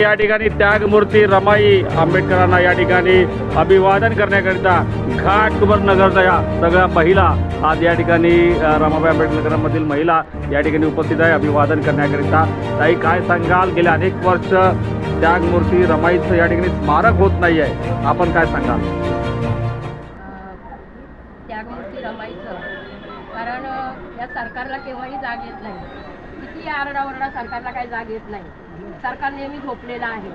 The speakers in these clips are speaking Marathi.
या ठिकाणी त्यागमूर्ती रमाई आंबेडकरांना या ठिकाणी अभिवादन करण्याकरिता घाटकुबर नगरचा या सगळ्या महिला आज या ठिकाणी रमाबाई आंबेडकरांमधील महिला या ठिकाणी उपस्थित आहे अभिवादन करण्याकरिता. ताई काय सांगाल? गेले अनेक वर्ष त्यागमूर्ती रमाईचं या ठिकाणी स्मारक होत नाही आहे आपण काय सांगाल? त्यागमूर्ती रमाईचं. कारण या सरकारला केव्हाही जाग येत नाही. किती आरडाओरडा सरकारला काही जाग येत नाही. सरकार नेहमी झोपलेला आहे.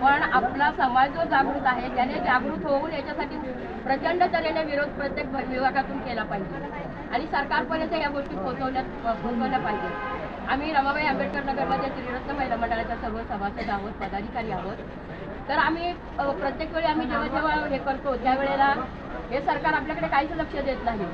पण आपला समाज जो जागृत आहे त्याने जागृत होऊन याच्यासाठी प्रचंड तऱ्हेने विरोध प्रत्येक विभागातून केला पाहिजे. आणि सरकारपर्यंत या गोष्टी पोहोचवण्यात पोहोचवल्या पाहिजे. आम्ही रमाबाई आंबेडकर नगरमध्ये श्रीरत्न महिला मंडळाच्या सर्व सभासद आहोत पदाधिकारी आहोत. तर आम्ही प्रत्येक वेळी आम्ही जेव्हा जेव्हा हे करतो त्यावेळेला हे सरकार आपल्याकडे काहीच लक्ष देत नाही.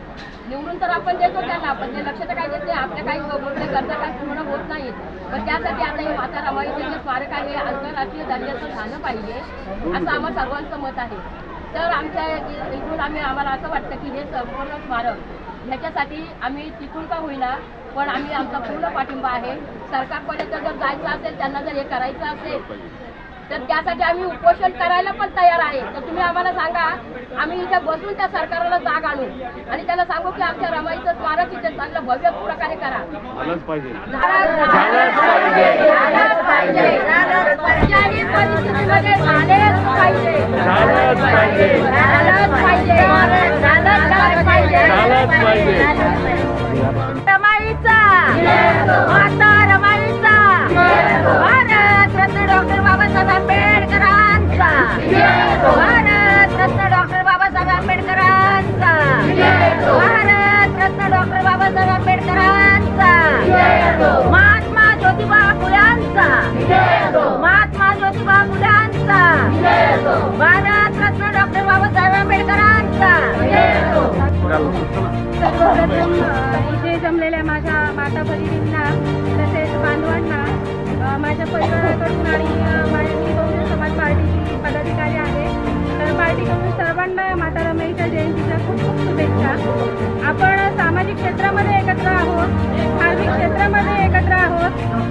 निवडून तर आपण देतो त्यांना पण ते लक्ष तर काय देत नाही आपल्या काही गोष्टी करता काय पूर्ण होत नाहीत पण त्यासाठी आता हे माता रमाईचं जे स्मारक आहे आंतरराष्ट्रीय दर्जाचं झालं पाहिजे असं आम्हा सर्वांचं मत आहे. तर आमच्या इथून आम्ही आम्हाला असं वाटतं की हे संपूर्ण स्मारक ह्याच्यासाठी आम्ही तिथून का होईना पण आम्ही आमचा पूर्ण पाठिंबा आहे. सरकारपर्यंत जर जायचं असेल त्यांना जर हे करायचं असेल तर त्यासाठी आम्ही उपोषण करायला पण तयार आहे तर तुम्ही आम्हाला सांगा आम्ही इथे बसून त्या सरकारला जाग आणू आणि त्याला सांगू की आमच्या रमाईचं स्मारक इथे चांगलं भव्य प्रकारे करा पाहिजे झालंच पाहिजे झालंच पाहिजे कुठल्याही परिस्थितीमध्ये झालेच पाहिजे झालंच पाहिजे. झालंच पाहिजे झालंच पाहिजे झालंच पाहिजे. रमाईचा डॉक्टर बाबासाहेब आंबेडकरांचा इथे जमलेल्या माझ्या माता भगिनींना तसेच बांधवांना माझ्या परिवाराकडून आणि माझी बहुजन समाज पार्टीची पदाधिकारी आहे तर पार्टीकडून सर्वांना माता रमाईच्या जयंतीच्या खूप खूप शुभेच्छा आपण सामाजिक क्षेत्रामध्ये एकत्र आहोत धार्मिक क्षेत्रामध्ये एकत्र आहोत.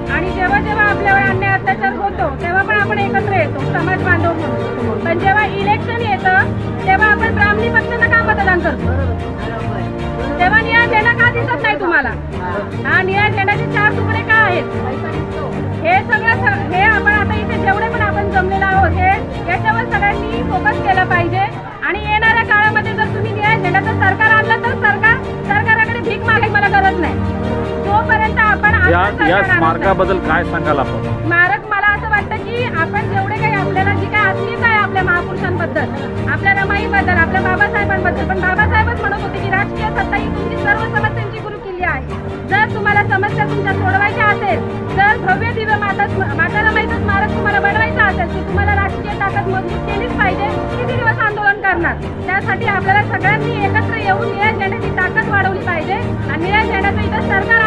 पाहिजे. आणि येणाऱ्या काळामध्ये जर तुम्ही निळ्या झेंड्याचं सरकार आणलं तर सरकार सरकाराकडे भीक मागायची मला गरज नाही. जोपर्यंत आपण या या. स्मारकाबद्दल काय सांगाल आपण? स्मारक मला असं वाटतं की आपण जेवढे काही आपल्याला जी काही अस्मिता आहे आपल्या महापुरुषांबद्दल आपल्या रमाईबद्दल आपल्या बाबासाहेबांबद्दल पण बाबासाहेबच म्हणत होते की राजकीय सत्ता ही तुमची सर्व समस्यांची गुरुकिल्ली आहे. जर तुम्हाला समस्या तुमच्या सोडवायच्या असेल जर भव्य दिव्य माता माता रमाईचं स्मारक तुम्हाला बनवायचं असेल तर तुम्हाला राजकीय ताकद मजबूत केलीच पाहिजे. करणार. त्यासाठी आपल्याला सगळ्यांनी एकत्र येऊन निळ्या झेंड्याची ताकद वाढवली पाहिजे. आणि निळ्या झेंड्याचं इथं सरकार